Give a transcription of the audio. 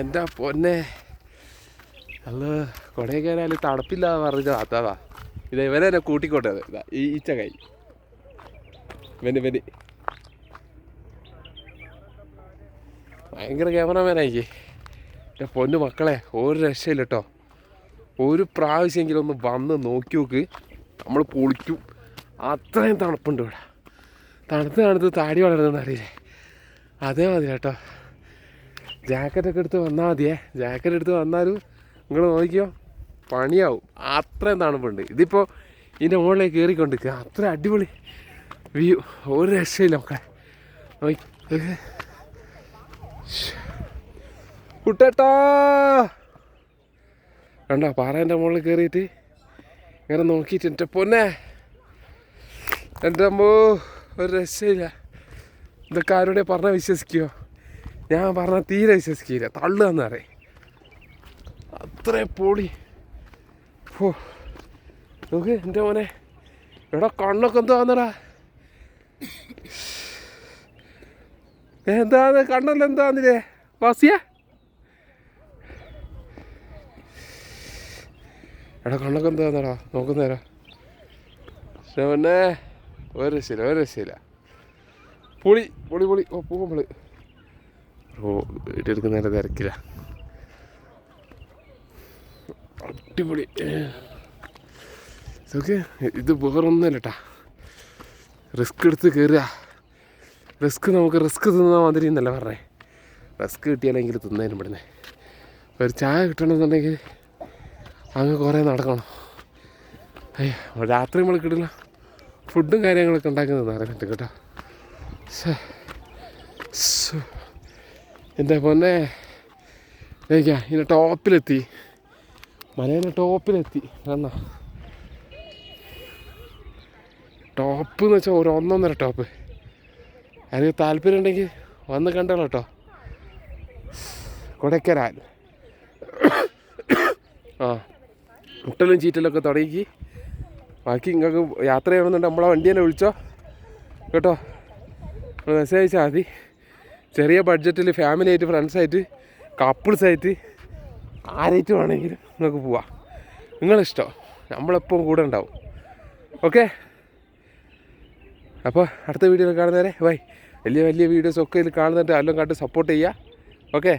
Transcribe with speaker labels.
Speaker 1: എന്റെ പൊന്നെ. അല്ല കൊടൈക്കനാൽ തണുപ്പില്ല പറഞ്ഞ അതാ ഇത് ഇവനെ എന്നെ കൂട്ടിക്കോട്ടെ അത് ഇതാ ഈ കൈ. ഇവന് ഇവന്. ഭയങ്കര ക്യാമറമാനായി എന്റെ പൊന്നു മക്കളെ ഒരു രക്ഷയില്ല കേട്ടോ ഒരു പ്രാവശ്യമെങ്കിലും ഒന്ന് വന്ന് നോക്കി നോക്ക്. നമ്മൾ പൊളിക്കും അത്രയും തണുപ്പുണ്ട് ഇവിടെ. തണുത്ത് തണുത്ത് താടി വളരുന്നെന്ന് അറിയില്ലേ? മതി കേട്ടോ ജാക്കറ്റൊക്കെ എടുത്ത് വന്നാൽ മതിയേ. ജാക്കറ്റ് എടുത്ത് വന്നാലും നിങ്ങൾ നോക്കിയോ പണിയാവും. അത്രയും തണുപ്പുണ്ട്. ഇതിപ്പോൾ ഇതിന്റെ മുകളിലേക്ക് കയറിക്കൊണ്ടിരിക്കുക അത്ര അടിപൊളി വ്യൂ ഒരു രക്ഷയില്ല ഒക്കെ നോക്കി കുട്ടേട്ടാ! കണ്ടോ പാറേന്റെ മുകളിൽ കയറിയിട്ട് ഇങ്ങനെ നോക്കിയിട്ട് എന്റെ പൊന്നെ. എന്റെ അമ്മോ ഒരു രക്ഷയില്ല. ഇതൊക്കെ ആരോടെ പറഞ്ഞാൽ വിശ്വസിക്കുമോ ഞാൻ പറഞ്ഞ തീരെ വിശ്വസിക്കില്ല. തള്ളുകയെന്ന് പറയും. അത്ര പൊളി. ഓ നോക്ക് എന്റെ മോനെ. എടാ കണ്ണൊക്കെ എന്തോ വന്നടാ? എന്താന്ന് കണ്ണല്ല എന്താന്നില്ലേ വാസിയ? എടാ കണ്ണൊക്കെ എന്താ വന്നടാ? നോക്കുന്നേരാ ശവനെ ഒരു രക്ഷയില്ല ഒരു രക്ഷയില്ല. പൊളി പൊളി പൊളി. ഓ പോകുമ്പോൾ ഓ വീട്ടിലെടുക്കുന്നതിന്റെ തിരക്കില്ല അടിപൊളി. ഓക്കെ ഇത് വേറൊന്നുമല്ല കേട്ടാ റിസ്ക് എടുത്ത് കയറുക റിസ്ക് നമുക്ക് റിസ്ക് തിന്നാൽ മാതിരി എന്നല്ല പറഞ്ഞേ. റിസ്ക് കിട്ടിയാലെങ്കിൽ തിന്നതിനും ഇവിടുന്ന്. ഒരു ചായ കിട്ടണമെന്നുണ്ടെങ്കിൽ അങ്ങ് കുറേ നടക്കണം. അയ്യോ രാത്രി നമ്മൾ കിട്ടില്ല ഫുഡും കാര്യങ്ങളൊക്കെ ഉണ്ടാക്കുന്നത് അറിഞ്ഞിട്ട് കേട്ടോ. ശ്ശേ. എന്റെ പൊന്നെ? ഏക്കാ ഇതിന്റെ ടോപ്പിലെത്തി. മലേന്റെ ടോപ്പിലെത്തി. എന്നാ ടോപ്പ് എന്ന് വെച്ചാൽ ഒരു ഒന്നൊന്നര ടോപ്പ്. അതിന് താല്പര്യം ഉണ്ടെങ്കിൽ വന്ന് കണ്ടോളൂ കേട്ടോ. കൊടക്കരാൽ ആ മുട്ടലും ചീറ്റലൊക്കെ തുടങ്ങി. ബാക്കി നിങ്ങൾക്ക് യാത്ര ചെയ്യണമെന്നുണ്ടെങ്കിൽ നമ്മളെ വണ്ടി തന്നെ വിളിച്ചോ. കേട്ടോ. മെസ്സേജ് അയച്ചാൽ മതി. ചെറിയ ബഡ്ജറ്റിൽ ഫാമിലി ആയിട്ട് ഫ്രണ്ട്സായിട്ട് കപ്പിൾസായിട്ട് ആരായിട്ട് വേണമെങ്കിലും നിങ്ങൾക്ക് പോവാം. നിങ്ങളിഷ്ടം? നമ്മളെപ്പോഴും കൂടെ ഉണ്ടാവും. ഓക്കെ അപ്പോൾ അടുത്ത വീഡിയോയിൽ കാണുന്നവരെ ബൈ വലിയ വലിയ വീഡിയോസ് ഒക്കെ ഇതിൽ കാണുന്നിട്ട് എല്ലാം കണ്ട് സപ്പോർട്ട് ചെയ്യുക ഓക്കെ